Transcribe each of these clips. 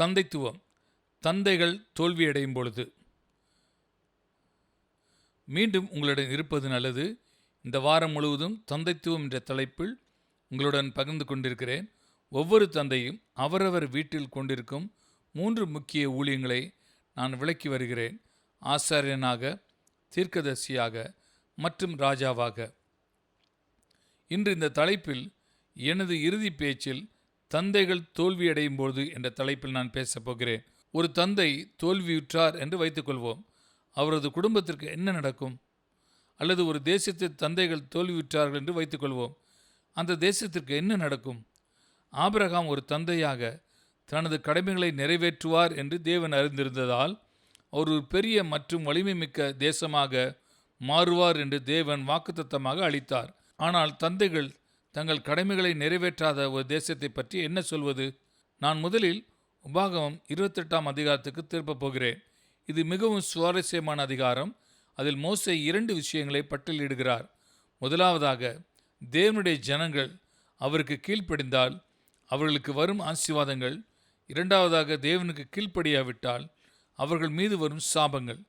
தந்தைத்துவம் தந்தைகள் தோல்வியடையும் பொழுது. மீண்டும் உங்களுடன் இருப்பது நல்லது. இந்த வாரம் முழுவதும் தந்தைத்துவம் என்ற தலைப்பில் உங்களுடன் பகிர்ந்து கொண்டிருக்கிறேன். ஒவ்வொரு தந்தையும் அவரவர் வீட்டில் கொண்டிருக்கும் மூன்று முக்கிய ஊழியங்களை நான் விளக்கி வருகிறேன். ஆசாரியனாக தீர்க்கதர்சியாக மற்றும் ராஜாவாக. இன்று இந்த தலைப்பில் எனது இறுதி பேச்சில் தந்தைகள் தோல்வியடையும் பொழுது என்ற தலைப்பில் நான் பேசப் போகிறேன். ஒரு தந்தை தோல்வியுற்றார் என்று வைத்துக்கொள்வோம். அவரது குடும்பத்திற்கு என்ன நடக்கும்? அல்லது ஒரு தேசத்தில் தந்தைகள் தோல்வியுற்றார்கள் என்று வைத்துக்கொள்வோம். அந்த தேசத்திற்கு என்ன நடக்கும்? ஆபிரகாம் ஒரு தந்தையாக தனது கடமைகளை நிறைவேற்றுவார் என்று தேவன் அறிந்திருந்ததால் அவர் ஒரு பெரிய மற்றும் வலிமை மிக்க தேசமாக மாறுவார் என்று தேவன் வாக்குத்தத்தமாக அளித்தார். ஆனால் தந்தைகள் தங்கள் கடமைகளை நிறைவேற்றாத ஒரு தேசத்தை பற்றி என்ன சொல்வது? நான் முதலில் உபாகமம் இருபத்தெட்டாம் அதிகாரத்துக்கு திருப்பப் போகிறேன். இது மிகவும் சுவாரஸ்யமான அதிகாரம். அதில் மோசை இரண்டு விஷயங்களை பட்டியலிடுகிறார். முதலாவதாக தேவனுடைய ஜனங்கள் அவருக்கு கீழ்ப்படிந்தால் அவர்களுக்கு வரும் ஆசீர்வாதங்கள். இரண்டாவதாக தேவனுக்கு கீழ்ப்படியாவிட்டால் அவர்கள் மீது வரும் சாபங்கள்.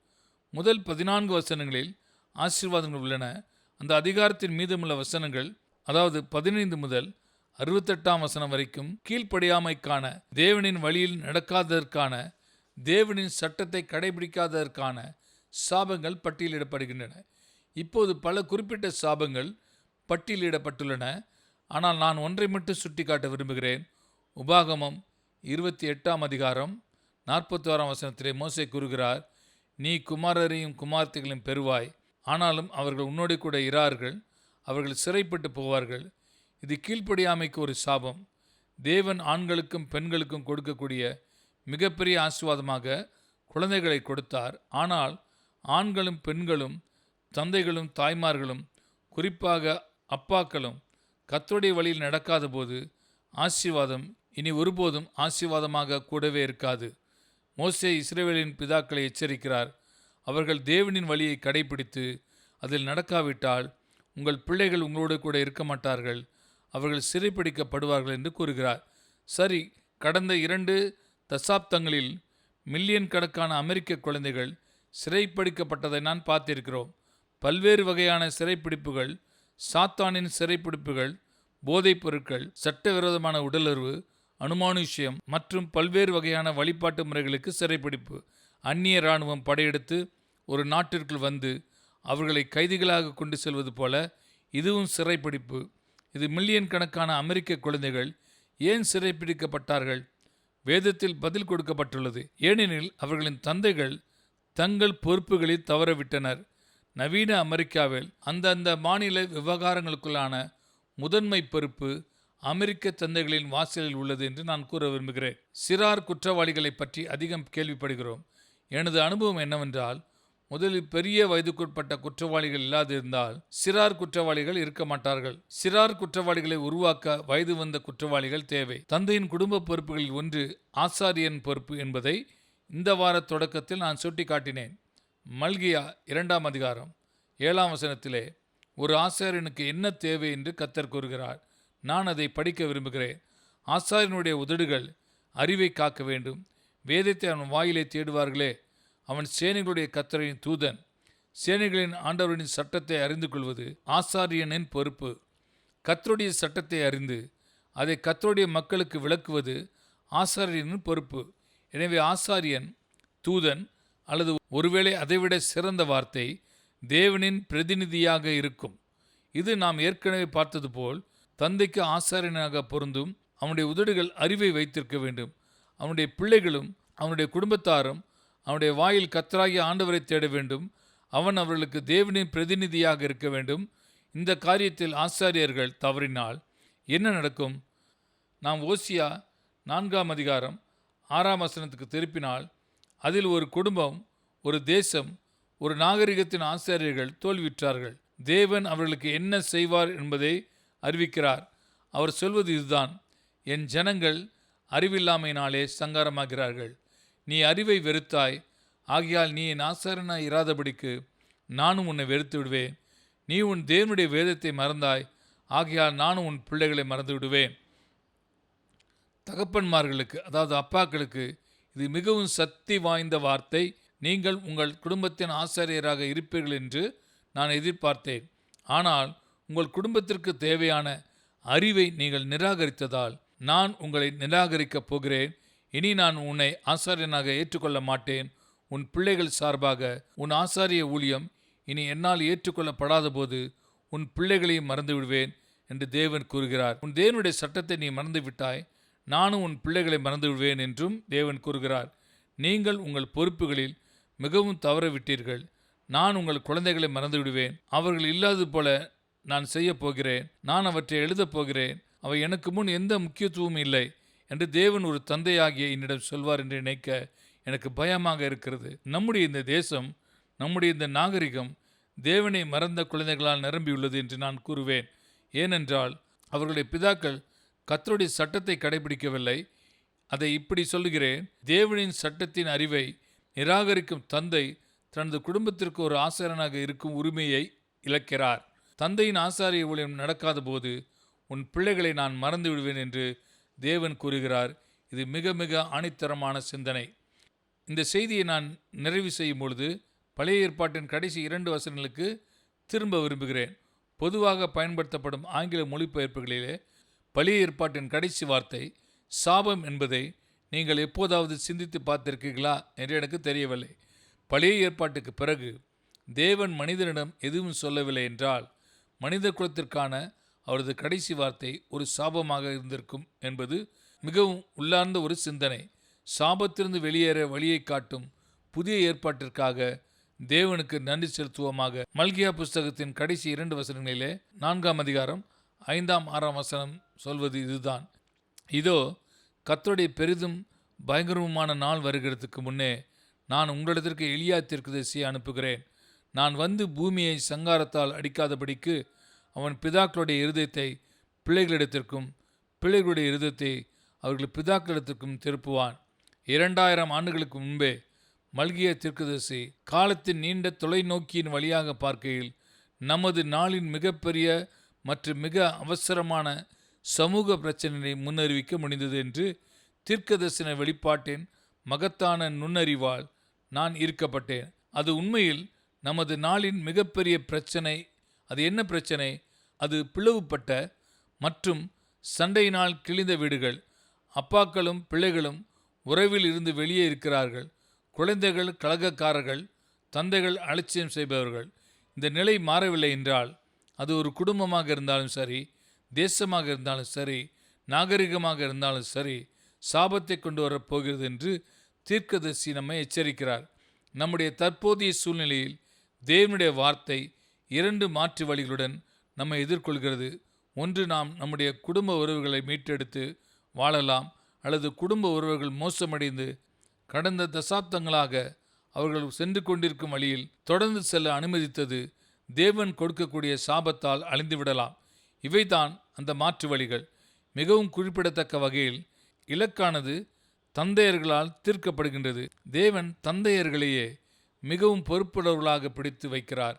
முதல் பதினான்கு வசனங்களில் ஆசீர்வாதங்கள் உள்ளன. அந்த அதிகாரத்தின் மீதமுள்ள வசனங்கள் அதாவது பதினைந்து முதல் அறுபத்தெட்டாம் வசனம் வரைக்கும் கீழ்ப்படியாமைக்கான தேவனின் வழியில் நடக்காததற்கான தேவனின் சட்டத்தை கடைபிடிக்காததற்கான சாபங்கள் பட்டியலிடப்படுகின்றன. இப்போது பல குறிப்பிட்ட சாபங்கள் பட்டியலிடப்பட்டுள்ளன. ஆனால் நான் ஒன்றை மட்டும் சுட்டிக்காட்ட விரும்புகிறேன். உபாகமம் இருபத்தி எட்டாம் அதிகாரம் நாற்பத்தோராம் வசனத்திலே மோசே கூறுகிறார் நீ குமாரரையும் குமார்த்திகளையும் பெறுவாய். ஆனாலும் அவர்கள் உன்னோடு கூட இரார்கள். அவர்கள் சிறைப்பட்டு போவார்கள். இது கீழ்ப்படியாமைக்கு ஒரு சாபம். தேவன் ஆண்களுக்கும் பெண்களுக்கும் கொடுக்கக்கூடிய மிகப்பெரிய ஆசீர்வாதமாக குழந்தைகளை கொடுத்தார். ஆனால் ஆண்களும் பெண்களும் தந்தைகளும் தாய்மார்களும் குறிப்பாக அப்பாக்களும் கத்தோடைய வழியில் நடக்காத போது ஆசீர்வாதம் இனி ஒருபோதும் ஆசீர்வாதமாக கூடவே இருக்காது. மோசே இஸ்ரேவேலின் பிதாக்களை எச்சரிக்கிறார். அவர்கள் தேவனின் வழியை கடைபிடித்து அதில் நடக்காவிட்டால் உங்கள் பிள்ளைகள் உங்களோடு கூட இருக்க மாட்டார்கள். அவர்கள் சிறைப்பிடிக்கப்படுவார்கள் என்று கூறுகிறார். சரி கடந்த இரண்டு தசாப்தங்களில் மில்லியன் கணக்கான அமெரிக்க குழந்தைகள் சிறைப்பிடிக்கப்பட்டதை நான் பார்த்திருக்கிறோம். பல்வேறு வகையான சிறைப்பிடிப்புகள் சாத்தானின் சிறைப்பிடிப்புகள் போதைப் பொருட்கள் சட்டவிரோதமான உடலுறவு அனுமானுஷ்யம் மற்றும் பல்வேறு வகையான வழிபாட்டு முறைகளுக்கு சிறைப்பிடிப்பு. அந்நிய இராணுவம் படையெடுத்து ஒரு நாட்டிற்குள் வந்து அவர்களை கைதிகளாக கொண்டு செல்வது போல இதுவும் சிறைப்பிடிப்பு. இது மில்லியன் கணக்கான அமெரிக்க குழந்தைகள் ஏன் சிறைப்பிடிக்கப்பட்டார்கள்? வேதத்தில் பதில் கொடுக்கப்பட்டுள்ளது. ஏனெனில் அவர்களின் தந்தைகள் தங்கள் பொறுப்புகளில் தவறவிட்டனர். நவீன அமெரிக்காவில் அந்தந்த மாநில விவகாரங்களுக்குள்ளான முதன்மை பொறுப்பு அமெரிக்க தந்தைகளின் வாசலில் உள்ளது என்று நான் கூற விரும்புகிறேன். சிறார் குற்றவாளிகளை பற்றி அதிகம் கேள்விப்படுகிறோம். எனது அனுபவம் என்னவென்றால் முதலில் பெரிய வயதுக்குட்பட்ட குற்றவாளிகள் இல்லாதிருந்தால் சிறார் குற்றவாளிகள் இருக்க மாட்டார்கள். சிறார் குற்றவாளிகளை உருவாக்க வயது வந்த குற்றவாளிகள் தேவை. தந்தையின் குடும்ப பொறுப்புகளில் ஒன்று ஆசாரியன் பொறுப்பு என்பதை இந்த வார தொடக்கத்தில் நான் சுட்டிக்காட்டினேன். மல்கியா இரண்டாம் அதிகாரம் ஏழாம் வசனத்திலே ஒரு ஆசாரியனுக்கு என்ன தேவை என்று கத்தர் கூறுகிறார். நான் அதை படிக்க விரும்புகிறேன். ஆசாரியனுடைய உதடுகள் அறிவை காக்க வேண்டும். வேதத்தை அவன் வாயிலே தேடுவார்களே அவன் சேனைகளுடைய கத்தரின் தூதன். சேனைகளின் ஆண்டவரின் சட்டத்தை அறிந்து கொள்வது ஆசாரியனின் பொறுப்பு. கத்தருடைய சட்டத்தை அறிந்து அதை கத்தருடைய மக்களுக்கு விளக்குவது ஆசாரியனின் பொறுப்பு. எனவே ஆசாரியன் தூதன் அல்லது ஒருவேளை அதைவிட சிறந்த வார்த்தை தேவனின் பிரதிநிதியாக இருக்கும். இது நாம் ஏற்கனவே பார்த்தது போல் தந்தைக்கு ஆசாரியனாக பொருந்தும் அவனுடைய உதடுகள் அறிவை வைத்திருக்க வேண்டும். அவனுடைய பிள்ளைகளும் அவனுடைய குடும்பத்தாரும் அவனுடைய வாயில் கத்தராகி ஆண்டவரை தேட வேண்டும். அவன் அவர்களுக்கு தேவனின் பிரதிநிதியாக இருக்க வேண்டும். இந்த காரியத்தில் ஆசாரியர்கள் தவறினால் என்ன நடக்கும்? நாம் ஓசியா நான்காம் அதிகாரம் ஆறாம் வசனத்துக்கு திருப்பினால் அதில் ஒரு குடும்பம் ஒரு தேசம் ஒரு நாகரிகத்தின் ஆசாரியர்கள் தோல்வியுற்றார்கள். தேவன் அவர்களுக்கு என்ன செய்வார் என்பதை அறிவிக்கிறார். அவர் சொல்வது இதுதான். என் ஜனங்கள் அறிவில்லாமையினாலே சங்காரமாகிறார்கள். நீ அறிவை வெறுத்தாய். ஆகையால் நீ என் ஆசாரனாய் இராதபடிக்கு நானும் உன்னை வெறுத்து விடுவேன். நீ உன் தேவனுடைய வேதத்தை மறந்தாய். ஆகையால் நானும் உன் பிள்ளைகளை மறந்து விடுவேன். தகப்பன்மார்களுக்கு அதாவது அப்பாக்களுக்கு இது மிகவும் சக்தி வாய்ந்த வார்த்தை. நீங்கள் உங்கள் குடும்பத்தின் ஆசிரியராக இருப்பீர்கள் என்று நான் எதிர்பார்த்தேன். ஆனால் உங்கள் குடும்பத்திற்கு தேவையான அறிவை நீங்கள் நிராகரித்ததால் நான் உங்களை நிராகரிக்கப் போகிறேன். இனி நான் உன்னை ஆசாரியனாக ஏற்றுக்கொள்ள மாட்டேன். உன் பிள்ளைகள் சார்பாக உன் ஆசாரிய ஊழியம் இனி என்னால் ஏற்றுக்கொள்ளப்படாத போது உன் பிள்ளைகளையும் மறந்து விடுவேன் என்று தேவன் கூறுகிறார். உன் தேவனுடைய சட்டத்தை நீ மறந்து விட்டாய் நானும் உன் பிள்ளைகளை மறந்து விடுவேன் என்றும் தேவன் கூறுகிறார். நீங்கள் உங்கள் பொறுப்புகளில் மிகவும் தவறவிட்டீர்கள். நான் உங்கள் குழந்தைகளை மறந்து விடுவேன் அவர்கள் இல்லாதது போல நான் செய்யப் போகிறேன். நான் அவற்றை எழுதப் போகிறேன். அவை எனக்கு முன் எந்த முக்கியத்துவமும் இல்லை. என்று தேவன் ஒரு தந்தையாகிய என்னிடம் சொல்வார் என்று நினைக்க எனக்கு பயமாக இருக்கிறது. நம்முடைய இந்த தேசம் நம்முடைய இந்த நாகரிகம் தேவனை மறந்த குழந்தைகளால் நிரம்பியுள்ளது என்று நான் கூறுவேன். ஏனென்றால் அவர்களுடைய பிதாக்கள் கத்தருடைய சட்டத்தை கடைபிடிக்கவில்லை. அதை இப்படி சொல்லுகிறேன் தேவனின் சட்டத்தின் அறிவை நிராகரிக்கும் தந்தை தனது குடும்பத்திற்கு ஒரு ஆசாரனாக இருக்கும் உரிமையை இழக்கிறார். தந்தையின் ஆசாரிய ஊழியம் நடக்காத போது உன் பிள்ளைகளை நான் மறந்து விடுவேன் என்று தேவன் கூறுகிறார் இது மிக மிக ஆணித்தரமான சிந்தனை. இந்த செய்தியை நான் நிறைவு செய்யும் பொழுது பழைய ஏற்பாட்டின் கடைசி இரண்டு வசனங்களுக்கு திரும்ப விரும்புகிறேன். பொதுவாக பயன்படுத்தப்படும் ஆங்கில மொழிபெயர்ப்புகளிலே பழைய ஏற்பாட்டின் கடைசி வார்த்தை சாபம் என்பதை நீங்கள் எப்போதாவது சிந்தித்து பார்த்திருக்கீர்களா என்று எனக்கு தெரியவில்லை. பழைய ஏற்பாட்டுக்கு பிறகு தேவன் மனிதனிடம் எதுவும் சொல்லவில்லை என்றால் மனித குலத்திற்கான அவரது கடைசி வார்த்தை ஒரு சாபமாக இருந்திருக்கும் என்பது மிகவும் உள்ளார்ந்த ஒரு சிந்தனை. சாபத்திலிருந்து வெளியேற வழியை காட்டும் புதிய ஏற்பாட்டிற்காக தேவனுக்கு நன்றி செலுத்துவோமாக. மல்கியா புஸ்தகத்தின் கடைசி இரண்டு வசனங்களிலே நான்காம் அதிகாரம் ஐந்தாம் ஆறாம் வசனம் சொல்வது இதுதான். இதோ கத்தருடைய பெரிதும் பயங்கரமுமான நாள் வருகிறதுக்கு முன்னே நான் உங்களிடத்திற்கு எளியா தீர்க்கதரிசியை அனுப்புகிறேன். நான் வந்து பூமியை சங்காரத்தால் அடிக்காதபடிக்கு அவன் பிதாக்களுடைய இருதயத்தை பிள்ளைகளிடத்திற்கும் பிள்ளைகளுடைய இருதயத்தை அவர்கள் பிதாக்களிடத்திற்கும் திருப்புவான். இரண்டாயிரம் ஆண்டுகளுக்கு முன்பே மல்கிய திருக்குதசி காலத்தின் நீண்ட தொலைநோக்கியின் வழியாக பார்க்கையில் நமது நாளின் மிகப்பெரிய மற்றும் மிக அவசரமான சமூக பிரச்சனையை முன்னறிவிக்க முடிந்தது என்று தீர்க்கதரிசன வெளிப்பாட்டின் மகத்தான நுண்ணறிவால் நான் ஈர்க்கப்பட்டேன். அது உண்மையில் நமது நாளின் மிகப்பெரிய பிரச்சனை அது என்ன பிரச்சனை? அது பிளவுபட்ட மற்றும் சண்டையினால் கிழிந்த வீடுகள். அப்பாக்களும் பிள்ளைகளும் உறவில் இருந்து வெளியே இருக்கிறார்கள். குழந்தைகள் கழகக்காரர்கள் தந்தைகள் அலட்சியம் செய்பவர்கள். இந்த நிலை மாறவில்லை என்றால் அது ஒரு குடும்பமாக இருந்தாலும் சரி தேசமாக இருந்தாலும் சரி நாகரிகமாக இருந்தாலும் சரி சாபத்தை கொண்டு வரப் போகிறது என்று தீர்க்கதர்சி நம்மை எச்சரிக்கிறார். நம்முடைய தற்போதைய சூழ்நிலையில் தேவனுடைய வார்த்தை இரண்டு மாற்று வழிகளுடன் நம்மை எதிர்கொள்கிறது. ஒன்று நாம் நம்முடைய குடும்ப உறவுகளை மீட்டெடுத்து வாழலாம் அல்லது குடும்ப உறவுகள் மோசமடைந்து கடந்த தசாப்தங்களாக அவர்கள் சென்று கொண்டிருக்கும் வழியில் தொடர்ந்து செல்ல அனுமதித்தது தேவன் கொடுக்கக்கூடிய சாபத்தால் அழிந்துவிடலாம். இவைதான் அந்த மாற்று வழிகள். மிகவும் குறிப்பிடத்தக்க வகையில் இலக்கானது தந்தையர்களால் தீர்க்கப்படுகின்றது. தேவன் தந்தையர்களையே மிகவும் பொறுப்புள்ளவர்களாக பிடித்து வைக்கிறார்.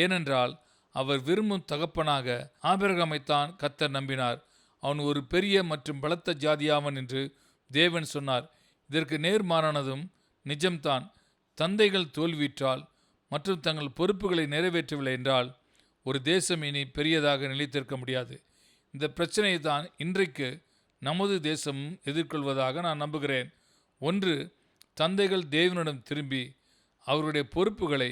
ஏனென்றால் அவர் விரும்பும் தகப்பனாக ஆபிரகாமைத்தான் கத்தர் நம்பினார். அவன் ஒரு பெரிய மற்றும் பலத்த ஜாதியாவன் என்று தேவன் சொன்னார். இதற்கு நேர்மாறானதும் நிஜம்தான். தந்தைகள் தோல்வியிற்றால் மற்றும் தங்கள் பொறுப்புகளை நிறைவேற்றவில்லை என்றால் ஒரு தேசம் இனி பெரியதாக நிலைத்திருக்க முடியாது. இந்த பிரச்சனையை தான் இன்றைக்கு நமது தேசமும் எதிர்கொள்வதாக நான் நம்புகிறேன். ஒன்று தந்தைகள் தேவனிடம் திரும்பி அவருடைய பொறுப்புகளை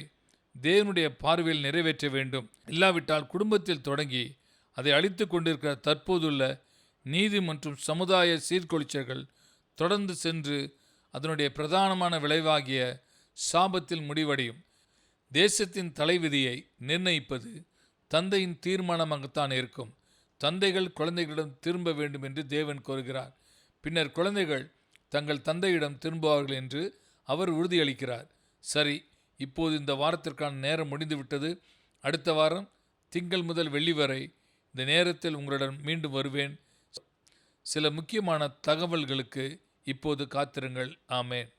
தேவனுடைய பார்வையில் நிறைவேற்ற வேண்டும். இல்லாவிட்டால் குடும்பத்தில் தொடங்கி அதை அழித்து கொண்டிருக்கிற தற்போதுள்ள நீதி மற்றும் சமுதாய சீர்குலைச்சல்கள் தொடர்ந்து சென்று அதனுடைய பிரதானமான விளைவாகிய சாபத்தில் முடிவடையும். தேசத்தின் தலைவிதியை நிர்ணயிப்பது தந்தையின் தீர்மானமாகத்தான் இருக்கும். தந்தைகள் குழந்தைகளிடம் திரும்ப வேண்டும் என்று தேவன் கோருகிறார். பின்னர் குழந்தைகள் தங்கள் தந்தையிடம் திரும்புவார்கள் என்று அவர் உறுதியளிக்கிறார். சரி இப்போது இந்த வாரத்திற்கான நேரம் முடிந்துவிட்டது. அடுத்த வாரம் திங்கள் முதல் வெள்ளி வரை இந்த நேரத்தில் உங்களிடம் மீண்டும் வருவேன். சில முக்கியமான தகவல்களுக்கு இப்போது காத்திருங்கள். ஆமேன்.